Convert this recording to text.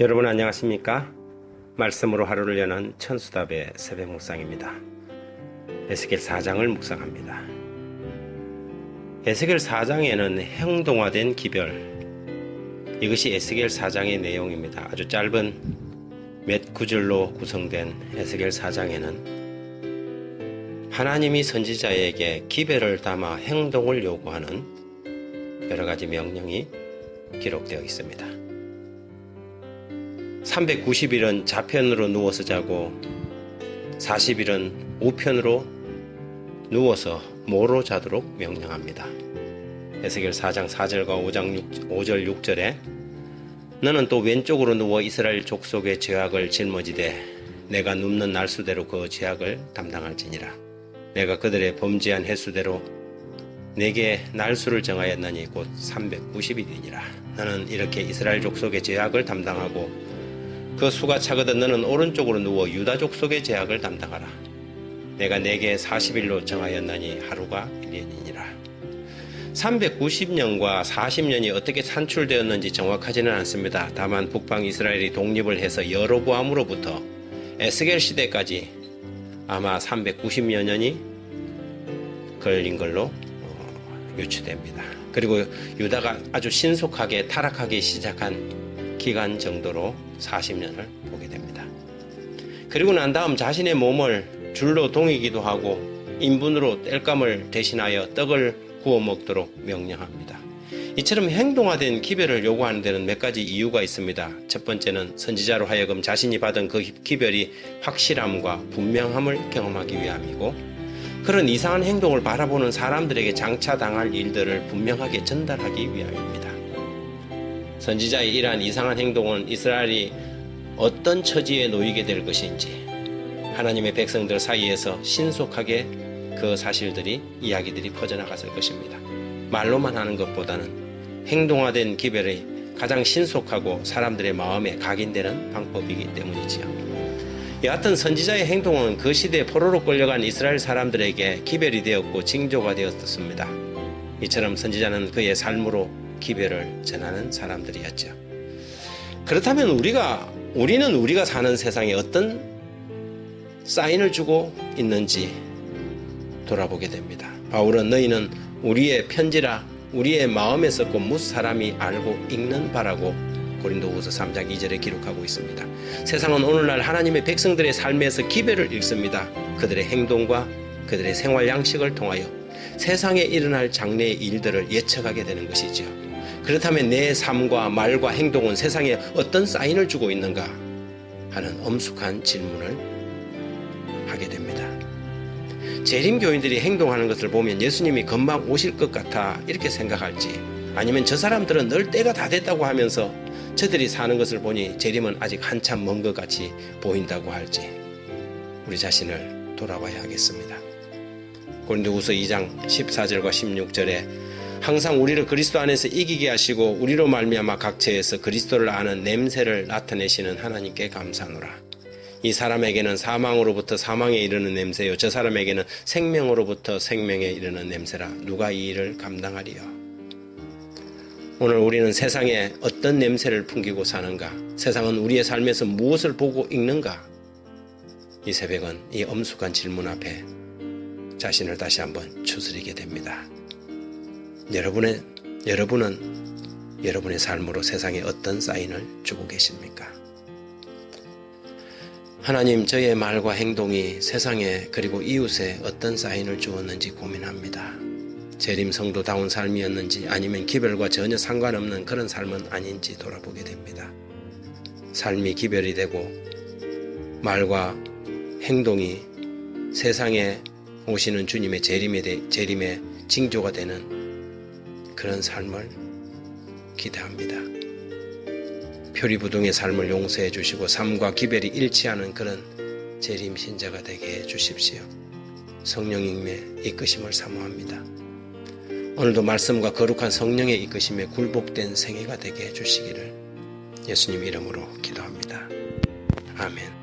여러분 안녕하십니까? 말씀으로 하루를 여는 천수답의 새벽 묵상입니다. 에스겔 4장을 묵상합니다. 에스겔 4장에는 행동화된 기별 이것이 에스겔 4장의 내용입니다. 아주 짧은 몇 구절로 구성된 에스겔 4장에는 하나님이 선지자에게 기별을 담아 행동을 요구하는 여러 가지 명령이 기록되어 있습니다. 390일은 좌편으로 누워서 자고 40일은 우편으로 누워서 모로 자도록 명령합니다. 에스겔 4장 4절과 5장 6, 5절 6절에 너는 또 왼쪽으로 누워 이스라엘 족속의 죄악을 짊어지되 내가 눕는 날수대로 그 죄악을 담당할지니라 내가 그들의 범죄한 횟수대로 내게 날수를 정하였나니 곧 390일이니라 너는 이렇게 이스라엘 족속의 죄악을 담당하고 그 수가 차거든 너는 오른쪽으로 누워 유다족 속의 제약을 담당하라. 내가 내게 40일로 정하였나니 하루가 1년이니라. 390년과 40년이 어떻게 산출되었는지 정확하지는 않습니다. 다만 북방 이스라엘이 독립을 해서 여로보암으로부터 에스겔 시대까지 아마 390여 년이 걸린 걸로 어, 유추됩니다. 그리고 유다가 아주 신속하게 타락하기 시작한 기간 정도로 40년을 보게 됩니다. 그리고 난 다음 자신의 몸을 줄로 동이기도 하고 인분으로 땔감을 대신하여 떡을 구워 먹도록 명령합니다. 이처럼 행동화된 기별을 요구하는 데는 몇 가지 이유가 있습니다. 첫 번째는 선지자로 하여금 자신이 받은 그 기별이 확실함과 분명함을 경험하기 위함이고 그런 이상한 행동을 바라보는 사람들에게 장차당할 일들을 분명하게 전달하기 위함입니다. 선지자의 이러한 이상한 행동은 이스라엘이 어떤 처지에 놓이게 될 것인지 하나님의 백성들 사이에서 신속하게 그 사실들이 이야기들이 퍼져나갔을 것입니다. 말로만 하는 것보다는 행동화된 기별이 가장 신속하고 사람들의 마음에 각인되는 방법이기 때문이지요. 여하튼 선지자의 행동은 그 시대에 포로로 끌려간 이스라엘 사람들에게 기별이 되었고 징조가 되었습니다. 이처럼 선지자는 그의 삶으로 기별을 전하는 사람들이었죠. 그렇다면 우리가 우리는 우리가 사는 세상에 어떤 사인을 주고 있는지 돌아보게 됩니다. 바울은 너희는 우리의 편지라 우리의 마음에 썼고 무 사람이 알고 읽는 바라고 고린도후서 3장 2절에 기록하고 있습니다. 세상은 오늘날 하나님의 백성들의 삶에서 기별을 읽습니다. 그들의 행동과 그들의 생활 양식을 통하여 세상에 일어날 장래의 일들을 예측하게 되는 것이죠. 그렇다면 내 삶과 말과 행동은 세상에 어떤 사인을 주고 있는가 하는 엄숙한 질문을 하게 됩니다. 재림 교인들이 행동하는 것을 보면 예수님이 금방 오실 것 같아 이렇게 생각할지 아니면 저 사람들은 늘 때가 다 됐다고 하면서 저들이 사는 것을 보니 재림은 아직 한참 먼 것 같이 보인다고 할지 우리 자신을 돌아봐야 하겠습니다. 고린도후서 2장 14절과 16절에 항상 우리를 그리스도 안에서 이기게 하시고 우리로 말미암아 각처에서 그리스도를 아는 냄새를 나타내시는 하나님께 감사노라. 이 사람에게는 사망으로부터 사망에 이르는 냄새요. 저 사람에게는 생명으로부터 생명에 이르는 냄새라. 누가 이 일을 감당하리요? 오늘 우리는 세상에 어떤 냄새를 풍기고 사는가? 세상은 우리의 삶에서 무엇을 보고 읽는가? 이 새벽은 이 엄숙한 질문 앞에 자신을 다시 한번 추스리게 됩니다 여러분의 여러분은 여러분의 삶으로 세상에 어떤 사인을 주고 계십니까? 하나님 저의 말과 행동이 세상에 그리고 이웃에 어떤 사인을 주었는지 고민합니다. 재림 성도다운 삶이었는지 아니면 기별과 전혀 상관없는 그런 삶은 아닌지 돌아보게 됩니다. 삶이 기별이 되고 말과 행동이 세상에 오시는 주님의 재림에 대, 재림의 징조가 되는 그런 삶을 기대합니다. 표리부동의 삶을 용서해 주시고 삶과 기별이 일치하는 그런 재림 신자가 되게 해 주십시오. 성령님의 이끄심을 사모합니다. 오늘도 말씀과 거룩한 성령의 이끄심에 굴복된 생애가 되게 해 주시기를 예수님 이름으로 기도합니다. 아멘.